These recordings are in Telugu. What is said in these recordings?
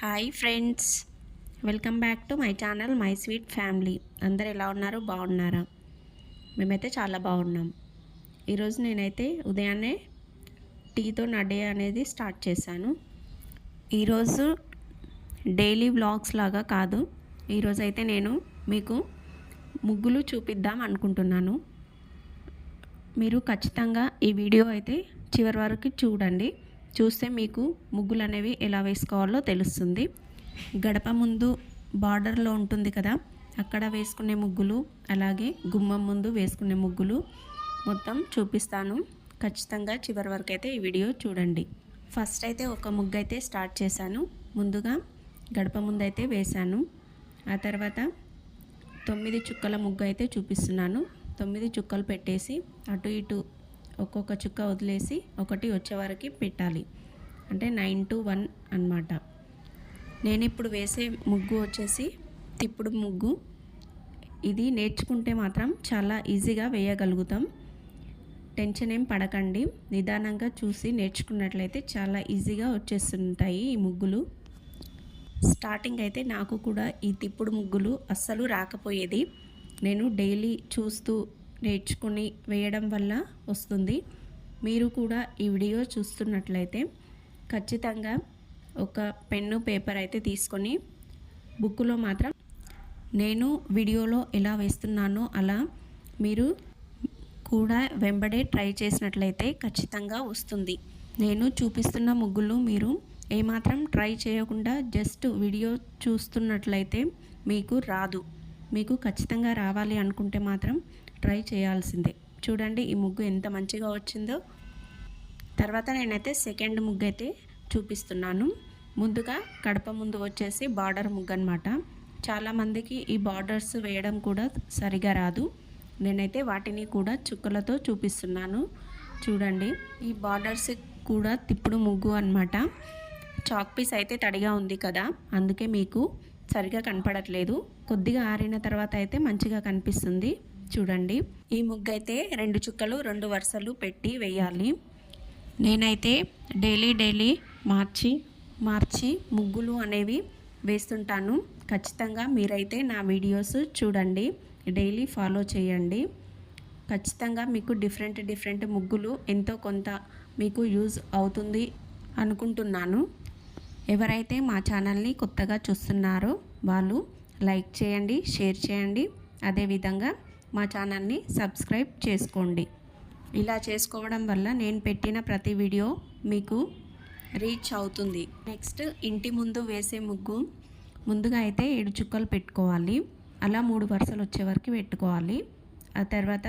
Hi friends welcome back to my channel my sweet family అందరు ఎలా ఉన్నారు? బాగున్నారా? మేమైతే చాలా బాగున్నాం. ఈరోజు నేనైతే ఉదయాన్నే టీతో నా డే అనేది స్టార్ట్ చేశాను. ఈరోజు డైలీ వ్లాగ్స్ లాగా కాదు. ఈరోజు అయితే నేను మీకు ముగ్గులు చూపిద్దాం అనుకుంటున్నాను. మీరు ఖచ్చితంగా ఈ వీడియో అయితే చివరి వరకు చూడండి. చూస్తే మీకు ముగ్గులు అనేవి ఎలా వేసుకోవాలో తెలుస్తుంది. గడప ముందు బార్డర్లో ఉంటుంది కదా అక్కడ వేసుకునే ముగ్గులు అలాగే గుమ్మం ముందు వేసుకునే ముగ్గులు. మొత్తం చూపిస్తాను. ఖచ్చితంగా చివరి వరకు అయితే ఈ వీడియో చూడండి. ఫస్ట్ అయితే ఒక ముగ్గు అయితే స్టార్ట్ చేశాను. ముందుగా గడప ముందు అయితే వేశాను. ఆ తర్వాత తొమ్మిది చుక్కల ముగ్గు అయితే చూపిస్తున్నాను. తొమ్మిది చుక్కలు పెట్టేసి అటు ఇటు ఒక్కొక్క చుక్క వదిలేసి ఒకటి వచ్చే పెట్టాలి. అంటే నైన్ టు వన్ అనమాట నేను ఇప్పుడు వేసే ముగ్గు వచ్చేసి తిప్పుడు ముగ్గు. ఇది నేర్చుకుంటే మాత్రం చాలా ఈజీగా వేయగలుగుతాం. టెన్షన్ ఏం పడకండి. నిదానంగా చూసి నేర్చుకున్నట్లయితే చాలా ఈజీగా వచ్చేస్తుంటాయి ఈ ముగ్గులు. స్టార్టింగ్ అయితే నాకు కూడా ఈ తిప్పుడు ముగ్గులు అస్సలు రాకపోయేది. నేను డైలీ చూస్తూ నేర్చుకుని వేయడం వల్ల వస్తుంది. మీరు కూడా ఈ వీడియో చూస్తున్నట్లయితే ఖచ్చితంగా ఒక పెన్ను పేపర్ అయితే తీసుకొని బుక్లో మాత్రం నేను వీడియోలో ఎలా వేస్తున్నానో అలా మీరు కూడా వెంబడే ట్రై చేసినట్లయితే ఖచ్చితంగా వస్తుంది. నేను చూపిస్తున్న ముగ్గులు మీరు ఏమాత్రం ట్రై చేయకుండా జస్ట్ వీడియో చూస్తున్నట్లయితే మీకు రాదు. మీకు ఖచ్చితంగా రావాలి అనుకుంటే మాత్రం ట్రై చేయాల్సిందే. చూడండి ఈ ముగ్గు ఎంత మంచిగా వచ్చిందో. తర్వాత నేనైతే సెకండ్ ముగ్గు అయితే చూపిస్తున్నాను. ముందుగా కడప ముందు వచ్చేసి బార్డర్ ముగ్గు అనమాట చాలామందికి ఈ బార్డర్స్ వేయడం కూడా సరిగా రాదు. నేనైతే వాటిని కూడా చుక్కలతో చూపిస్తున్నాను. చూడండి ఈ బార్డర్స్ కూడా తిప్పుడు ముగ్గు అనమాట చాక్ పీస్ అయితే తడిగా ఉంది కదా అందుకే మీకు సరిగా కనపడట్లేదు. కొద్దిగా ఆరిన తర్వాత అయితే మంచిగా కనిపిస్తుంది. చూడండి. ఈ ముగ్గు అయితే రెండు చుక్కలు రెండు వరుసలు పెట్టి వేయాలి. నేనైతే డైలీ డైలీ మార్చి మార్చి ముగ్గులు అనేవి వేస్తుంటాను. ఖచ్చితంగా మీరైతే నా వీడియోస్ చూడండి. డైలీ ఫాలో చేయండి. ఖచ్చితంగా మీకు డిఫరెంట్ డిఫరెంట్ ముగ్గులు ఎంతో కొంత మీకు యూజ్ అవుతుంది అనుకుంటున్నాను. ఎవరైతే మా ఛానల్ని కొత్తగా చూస్తున్నారో వాళ్ళు లైక్ చేయండి షేర్ చేయండి. అదేవిధంగా మా ఛానల్ని సబ్స్క్రైబ్ చేసుకోండి. ఇలా చేసుకోవడం వల్ల నేను పెట్టిన ప్రతి వీడియో మీకు రీచ్ అవుతుంది. నెక్స్ట్ ఇంటి ముందు వేసే ముగ్గు ముందుగా అయితే ఏడు చుక్కలు పెట్టుకోవాలి. అలా మూడు వరుసలు వచ్చే వరకు పెట్టుకోవాలి. ఆ తర్వాత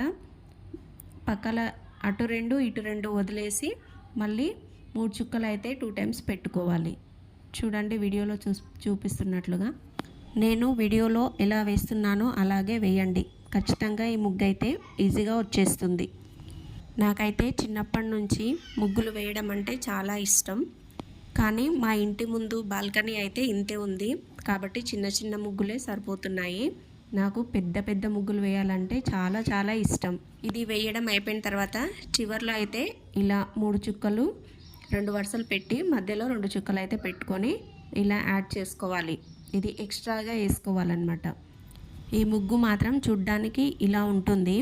పక్కల అటు రెండు ఇటు రెండు వదిలేసి మళ్ళీ మూడు చుక్కలు అయితే టూ టైమ్స్ పెట్టుకోవాలి. చూడండి వీడియోలో చూ చూపిస్తున్నట్లుగా. నేను వీడియోలో ఎలా వేస్తున్నానో అలాగే వేయండి. ఖచ్చితంగా ఈ ముగ్గు అయితే ఈజీగా వచ్చేస్తుంది. నాకైతే చిన్నప్పటి నుంచి ముగ్గులు వేయడం అంటే చాలా ఇష్టం. కానీ మా ఇంటి ముందు బాల్కనీ అయితే ఇంతే ఉంది. కాబట్టి చిన్న చిన్న ముగ్గులే సరిపోతున్నాయి. నాకు పెద్ద పెద్ద ముగ్గులు వేయాలంటే చాలా చాలా ఇష్టం. ఇది వేయడం అయిపోయిన తర్వాత చివర్లో అయితే ఇలా మూడు చుక్కలు రెండు వరుసలు పెట్టి మధ్యలో రెండు చుక్కలు అయితే పెట్టుకొని ఇలా యాడ్ చేసుకోవాలి. ఇది ఎక్స్ట్రాగా వేసుకోవాలన్నమాట. ఈ ముగ్గు మాత్రం చూడ్డానికి ఇలా ఉంటుంది.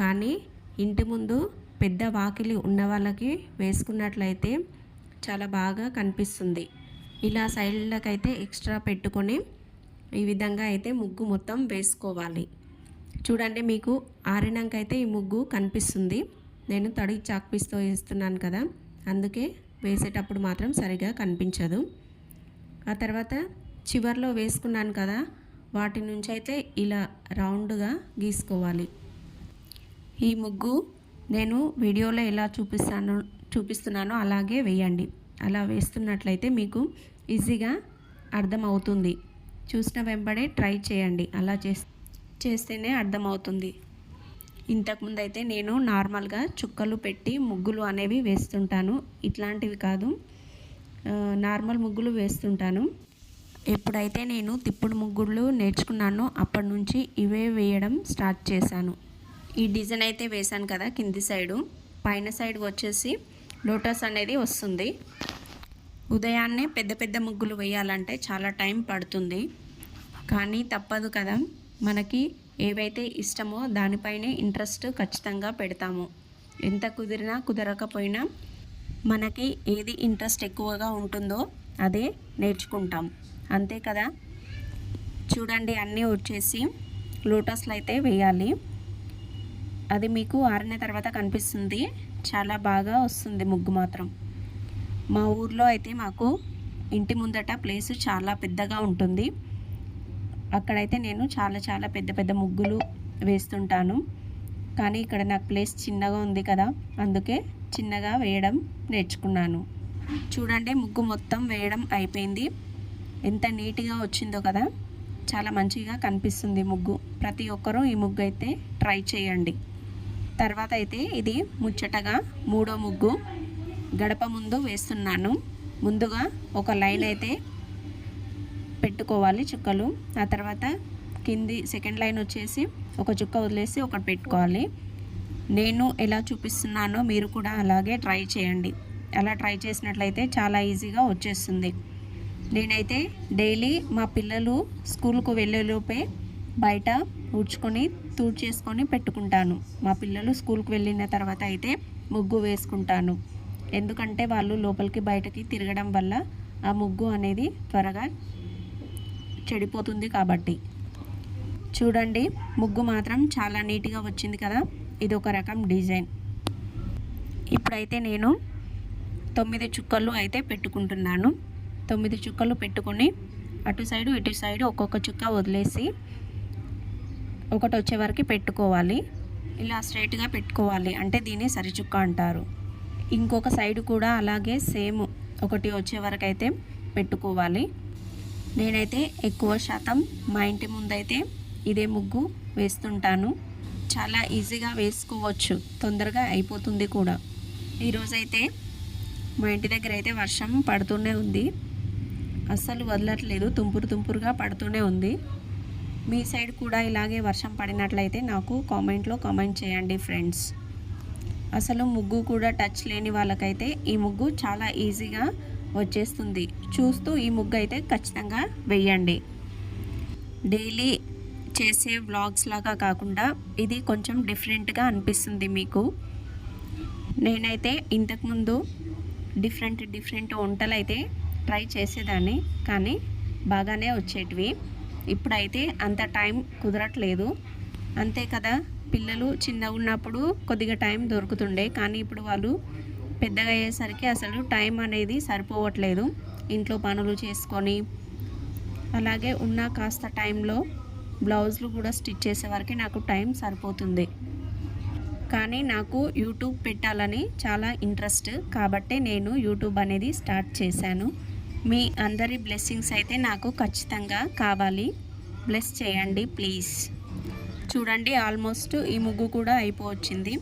కానీ ఇంటి ముందు పెద్ద వాకిలి ఉన్న వాళ్ళకి వేసుకున్నట్లయితే చాలా బాగా కనిపిస్తుంది. ఇలా సైడ్లకైతే ఎక్స్ట్రా పెట్టుకొని ఈ విధంగా అయితే ముగ్గు మొత్తం వేసుకోవాలి. చూడండి మీకు ఆరినాకైతే ఈ ముగ్గు కనిపిస్తుంది. నేను తడి చాక్పీస్తో వేస్తున్నాను కదా అందుకే వేసేటప్పుడు మాత్రం సరిగా కనిపించదు. ఆ తర్వాత చివర్లో వేసుకున్నాను కదా వాటి నుంచి అయితే ఇలా రౌండ్గా గీసుకోవాలి. ఈ ముగ్గు నేను వీడియోలో ఎలా చూపిస్తాను చూపిస్తున్నానో అలాగే వేయండి. అలా వేస్తున్నట్లయితే మీకు ఈజీగా అర్థమవుతుంది. చూసిన వెంబడే ట్రై చేయండి. అలా చేస్తేనే అర్థమవుతుంది. ఇంతకుముందు అయితే నేను నార్మల్గా చుక్కలు పెట్టి ముగ్గులు అనేవి వేస్తుంటాను. ఇట్లాంటివి కాదు. నార్మల్ ముగ్గులు వేస్తుంటాను. ఎప్పుడైతే నేను తిప్పుడు ముగ్గులు నేర్చుకున్నానో అప్పటి నుంచి ఇవే వేయడం స్టార్ట్ చేశాను. ఈ డిజైన్ అయితే వేశాను కదా కింది సైడు. పైన సైడ్ వచ్చేసి లోటస్ అనేది వస్తుంది. ఉదయాన్నే పెద్ద పెద్ద ముగ్గులు వేయాలంటే చాలా టైం పడుతుంది. కానీ తప్పదు కదా. మనకి ఏవైతే ఇష్టమో దానిపైనే ఇంట్రెస్ట్ ఖచ్చితంగా పెడతాము. ఎంత కుదిరినా కుదరకపోయినా మనకి ఏది ఇంట్రెస్ట్ ఎక్కువగా ఉంటుందో అదే నేర్చుకుంటాం. అంతే కదా? చూడండి అన్నీ వచ్చేసి లోటస్లు అయితే వేయాలి. అది మీకు ఆరిన తర్వాత కనిపిస్తుంది. చాలా బాగా వస్తుంది ముగ్గు మాత్రం. మా ఊర్లో అయితే మాకు ఇంటి ముందట ప్లేస్ చాలా పెద్దగా ఉంటుంది. అక్కడైతే నేను చాలా చాలా పెద్ద పెద్ద ముగ్గులు వేస్తుంటాను. కానీ ఇక్కడ నాకు ప్లేస్ చిన్నగా ఉంది కదా అందుకే చిన్నగా వేయడం నేర్చుకున్నాను. చూడండి ముగ్గు మొత్తం వేయడం అయిపోయింది. ఎంత నీట్గా వచ్చిందో కదా చాలా మంచిగా కనిపిస్తుంది ముగ్గు. ప్రతి ఒక్కరూ ఈ ముగ్గు అయితే ట్రై చేయండి. తర్వాత అయితే ఇది ముచ్చటగా మూడో ముగ్గు గడప ముందు వేస్తున్నాను. ముందుగా ఒక లైన్ అయితే పెట్టుకోవాలి చుక్కలు. ఆ తర్వాత కింది సెకండ్ లైన్ వచ్చేసి ఒక చుక్క వదిలేసి ఒకటి పెట్టుకోవాలి. నేను ఎలా చూపిస్తున్నానో మీరు కూడా అలాగే ట్రై చేయండి. అలా ట్రై చేసినట్లయితే చాలా ఈజీగా వచ్చేస్తుంది. నేనైతే డైలీ మా పిల్లలు స్కూల్కు వెళ్ళేలోపే బయట ఊడ్చుకొని తూడ్చేసుకొని పెట్టుకుంటాను. మా పిల్లలు స్కూల్కి వెళ్ళిన తర్వాత అయితే ముగ్గు వేసుకుంటాను. ఎందుకంటే వాళ్ళు లోపలికి బయటకి తిరగడం వల్ల ఆ ముగ్గు అనేది త్వరగా చెడిపోతుంది కాబట్టి. చూడండి ముగ్గు మాత్రం చాలా నీట్గా వచ్చింది కదా? ఇది ఒక రకం డిజైన్. ఇప్పుడైతే నేను తొమ్మిది చుక్కలు అయితే పెట్టుకుంటున్నాను. తొమ్మిది చుక్కలు పెట్టుకొని అటు సైడు ఇటు సైడు ఒక్కొక్క చుక్క వదిలేసి ఒకటి వచ్చే వరకు పెట్టుకోవాలి. ఇలా స్ట్రైట్గా పెట్టుకోవాలి. అంటే దీన్ని సరిచుక్క అంటారు. ఇంకొక సైడ్ కూడా అలాగే సేమ్ ఒకటి వచ్చే వరకు అయితే పెట్టుకోవాలి. నేనైతే ఎక్కువ శాతం మా ఇంటి ముందైతే ఇదే ముగ్గు వేస్తుంటాను. చాలా ఈజీగా వేసుకోవచ్చు. తొందరగా అయిపోతుంది కూడా. ఈరోజైతే మా ఇంటి దగ్గర అయితే వర్షం పడుతూనే ఉంది. అస్సలు వదలట్లేదు. తుంపురు తుంపురుగా పడుతూనే ఉంది. మీ సైడ్ కూడా ఇలాగే వర్షం పడినట్లయితే నాకు కామెంట్లో కామెంట్ చేయండి ఫ్రెండ్స్. అసలు ముగ్గు కూడా టచ్ లేని వాళ్ళకైతే ఈ ముగ్గు చాలా ఈజీగా వచ్చేస్తుంది. చూస్తూ ఈ ముగ్గు అయితే ఖచ్చితంగా వేయండి డైలీ చేసే వ్లాగ్స్ లాగా కాకుండా ఇది కొంచెం డిఫరెంట్గా అనిపిస్తుంది మీకు. నేనైతే ఇంతకుముందు డిఫరెంట్ డిఫరెంట్ వంటలు అయితే ట్రై చేసేదాన్ని. కానీ బాగానే వచ్చేటివి. ఇప్పుడైతే అంత టైం కుదరట్లేదు. అంతే కదా పిల్లలు చిన్నగా ఉన్నప్పుడు కొద్దిగా టైం దొరుకుతుండే. కానీ ఇప్పుడు వాళ్ళు పెద్దగా అయ్యేసరికి అసలు టైం అనేది సరిపోవట్లేదు. ఇంట్లో పనులు చేసుకొని అలాగే ఉన్న కాస్త టైంలో బ్లౌజులు కూడా స్టిచ్ చేసేవరకు నాకు టైం సరిపోతుంది. కానీ నాకు యూట్యూబ్ పెట్టాలని చాలా ఇంట్రెస్ట్. కాబట్టే నేను యూట్యూబ్ అనేది స్టార్ట్ చేశాను. మీ అందరి బ్లెస్సింగ్స్ అయితే నాకు ఖచ్చితంగా కావాలి. బ్లెస్ చేయండి ప్లీజ్. చూడండి ఆల్మోస్ట్ ఈ ముగ్గు కూడా అయిపోవచ్చింది.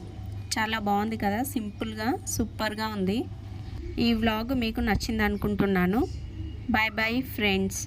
చాలా బాగుంది కదా సింపుల్గా సూపర్గా ఉంది. ఈ వ్లాగ్ మీకు నచ్చింది అనుకుంటున్నాను బాయ్ బాయ్ ఫ్రెండ్స్.